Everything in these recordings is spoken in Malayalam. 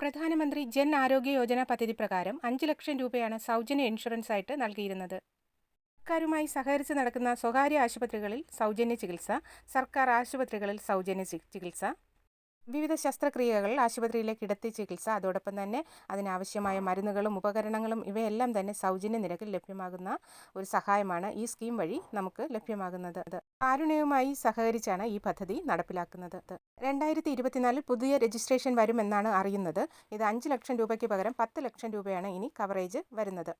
പ്രധാനമന്ത്രി ജൻ ആരോഗ്യ യോജന പദ്ധതി പ്രകാരം അഞ്ച് ലക്ഷം രൂപയാണ് സൗജന്യ ഇൻഷുറൻസ് ആയിട്ട് നൽകിയിരുന്നത്. സർക്കാരുമായി സഹകരിച്ച് നടക്കുന്ന സ്വകാര്യ ആശുപത്രികളിൽ സൗജന്യ ചികിത്സ സർക്കാർ ആശുപത്രികളിൽ സൗജന്യ ചികിത്സ വിവിധ ശസ്ത്രക്രിയകൾ ആശുപത്രിയിലേക്ക് കിടത്തി ചികിത്സ അതോടൊപ്പം തന്നെ അതിനാവശ്യമായ മരുന്നുകളും ഉപകരണങ്ങളും ഇവയെല്ലാം തന്നെ സൗജന്യ നിരക്കിൽ ലഭ്യമാകുന്ന ഒരു സഹായമാണ് ഈ സ്കീം വഴി നമുക്ക് ലഭ്യമാകുന്നത്. കാരുണ്യവുമായി സഹകരിച്ചാണ് ഈ പദ്ധതി നടപ്പിലാക്കുന്നത്. രണ്ടായിരത്തി ഇരുപത്തിനാലിൽ പുതിയ രജിസ്ട്രേഷൻ വരുമെന്നാണ് അറിയുന്നത്. ഇത് അഞ്ച് ലക്ഷം രൂപയ്ക്ക് പകരം പത്ത് ലക്ഷം രൂപയാണ് ഇനി കവറേജ് വരുന്നത്.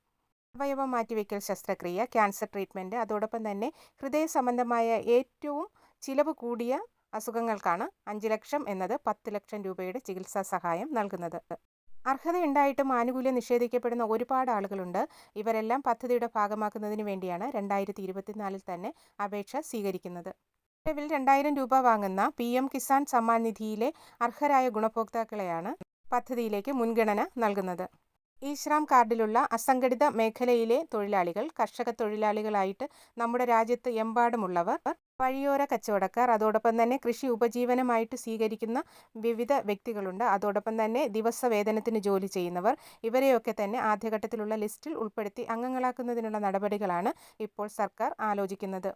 അവയവം മാറ്റിവെക്കൽ ശസ്ത്രക്രിയ ക്യാൻസർ ട്രീറ്റ്മെന്റ് അതോടൊപ്പം തന്നെ ഹൃദയ സംബന്ധമായ ഏറ്റവും ചിലവ് കൂടിയ അസുഖങ്ങൾക്കാണ് അഞ്ച് ലക്ഷം എന്നത് പത്ത് ലക്ഷം രൂപയുടെ ചികിത്സാ സഹായം നൽകുന്നത്. അർഹതയുണ്ടായിട്ടും ആനുകൂല്യം നിഷേധിക്കപ്പെടുന്ന ഒരുപാട് ആളുകളുണ്ട്. ഇവരെല്ലാം പദ്ധതിയുടെ ഭാഗമാക്കുന്നതിന് വേണ്ടിയാണ് രണ്ടായിരത്തി ഇരുപത്തിനാലിൽ തന്നെ അപേക്ഷ സ്വീകരിക്കുന്നത്. നിലവിൽ രണ്ടായിരം രൂപ വാങ്ങുന്ന പി എം കിസാൻ സമ്മാൻ നിധിയിലെ അർഹരായ ഗുണഭോക്താക്കളെയാണ് പദ്ധതിയിലേക്ക് മുൻഗണന നൽകുന്നത്. ഈ ശ്രാം കാർഡിലുള്ള അസംഘടിത മേഖലയിലെ തൊഴിലാളികൾ കർഷക തൊഴിലാളികളായിട്ട് നമ്മുടെ രാജ്യത്ത് എമ്പാടുമുള്ളവർ വഴിയോര കച്ചവടക്കാർ അതോടൊപ്പം തന്നെ കൃഷി ഉപജീവനമായിട്ട് സ്വീകരിക്കുന്ന വിവിധ വ്യക്തികളുണ്ട്. അതോടൊപ്പം തന്നെ ദിവസ വേതനത്തിന് ജോലി ചെയ്യുന്നവർ. ഇവരെയൊക്കെ തന്നെ ആദ്യഘട്ടത്തിലുള്ള ലിസ്റ്റിൽ ഉൾപ്പെടുത്തി അംഗങ്ങളാക്കുന്നതിനുള്ള നടപടികളാണ് ഇപ്പോൾ സർക്കാർ ആലോചിക്കുന്നത്.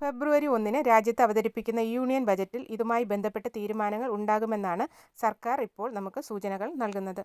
ഫെബ്രുവരി ഒന്നിന് രാജ്യത്ത് അവതരിപ്പിക്കുന്ന യൂണിയൻ ബജറ്റിൽ ഇതുമായി ബന്ധപ്പെട്ട തീരുമാനങ്ങൾ ഉണ്ടാകുമെന്നാണ് സർക്കാർ ഇപ്പോൾ നമുക്ക് സൂചനകൾ നൽകുന്നത്.